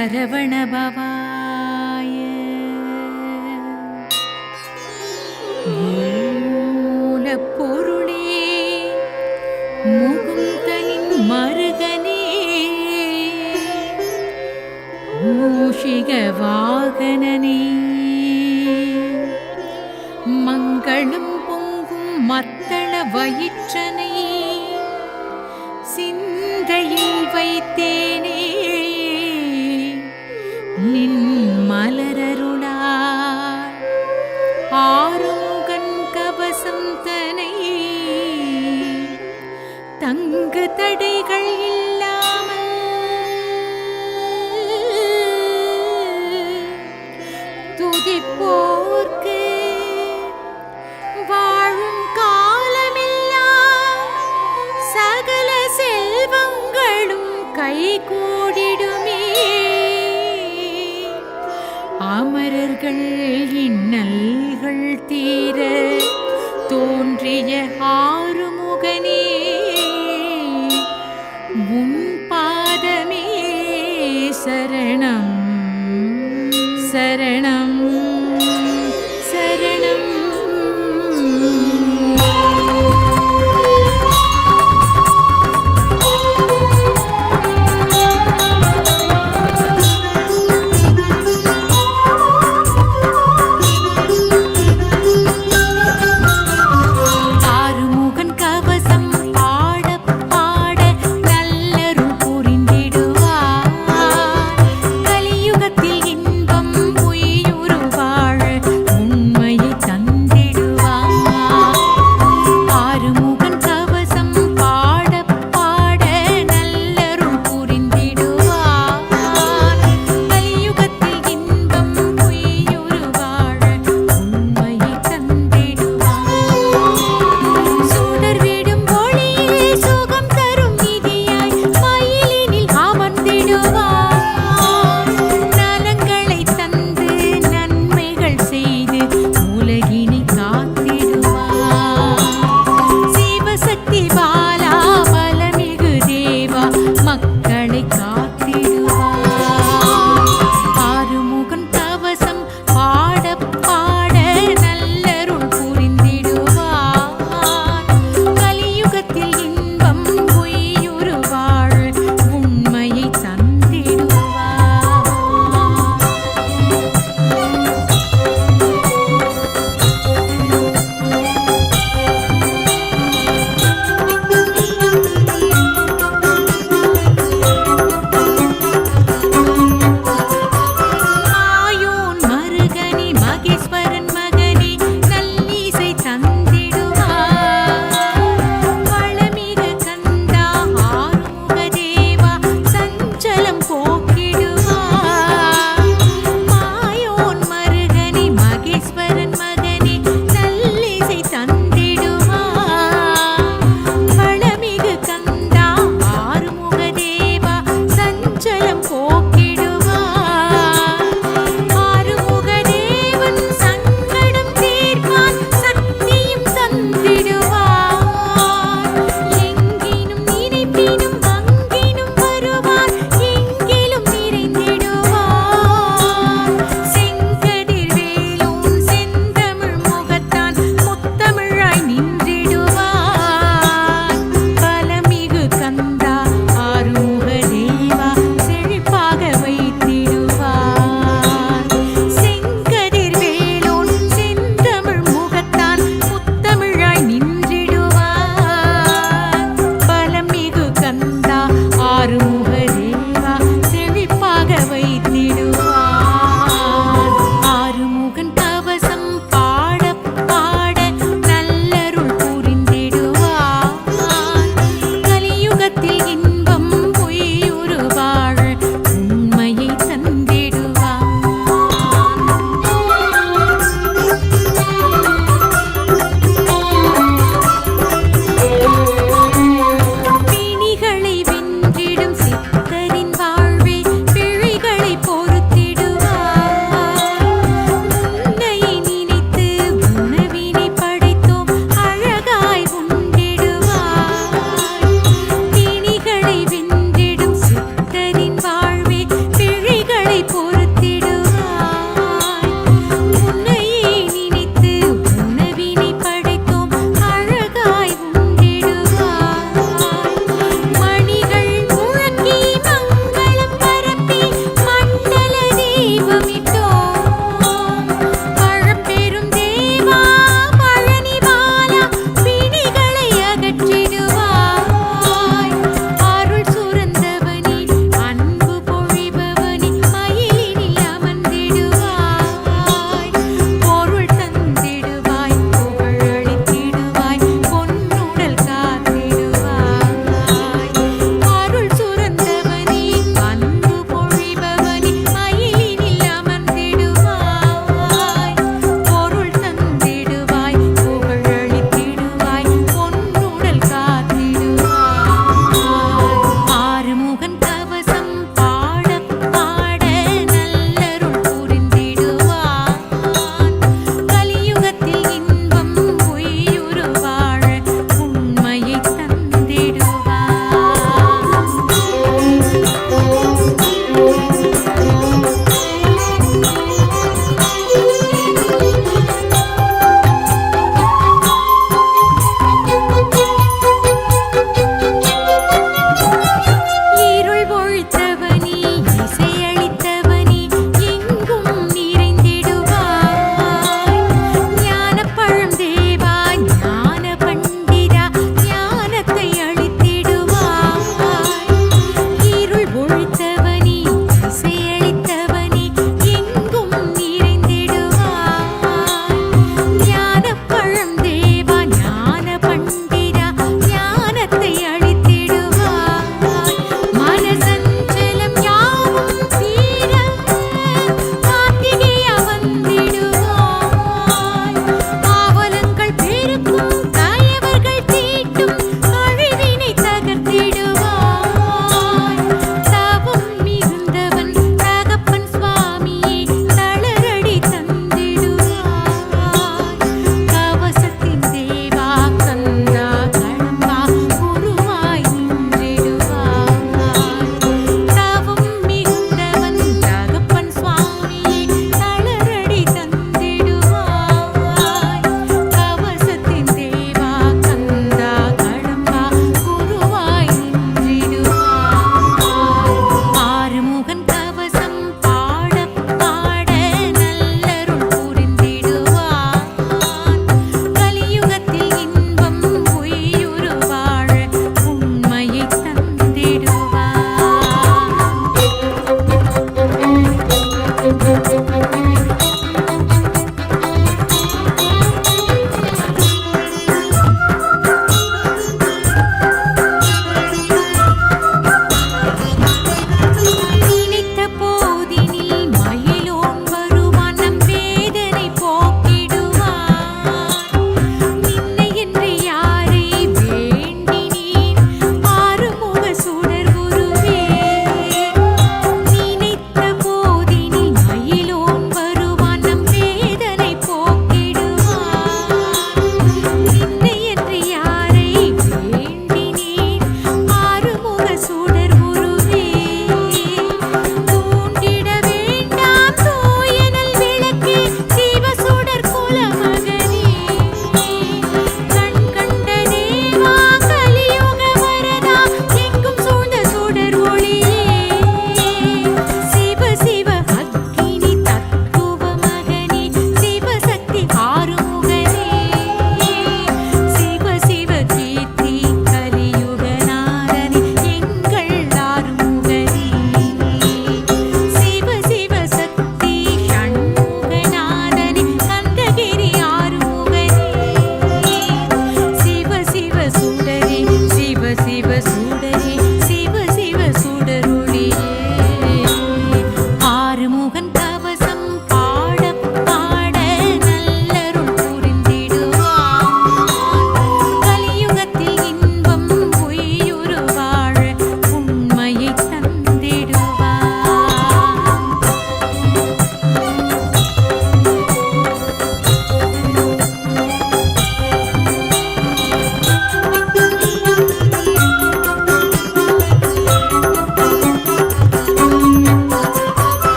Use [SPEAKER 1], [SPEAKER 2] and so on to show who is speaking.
[SPEAKER 1] சரவணபவாய மூலப்பொருளே முகுந்தனின் மருகனே. மூஷிக வாகனனே மங்களம் பொங்கும் மத்தள வயிற்றனை. சிந்தையில் வைத்தே நின் மலரருளால் ஆறுமுகன் கவசம் தனை தங்கு தடைகள் துன்பங்கள் இன்னல்கள் தீர தோன்றிய ஆறுமுகனே உன் பாதமே சரணம் சரணம்.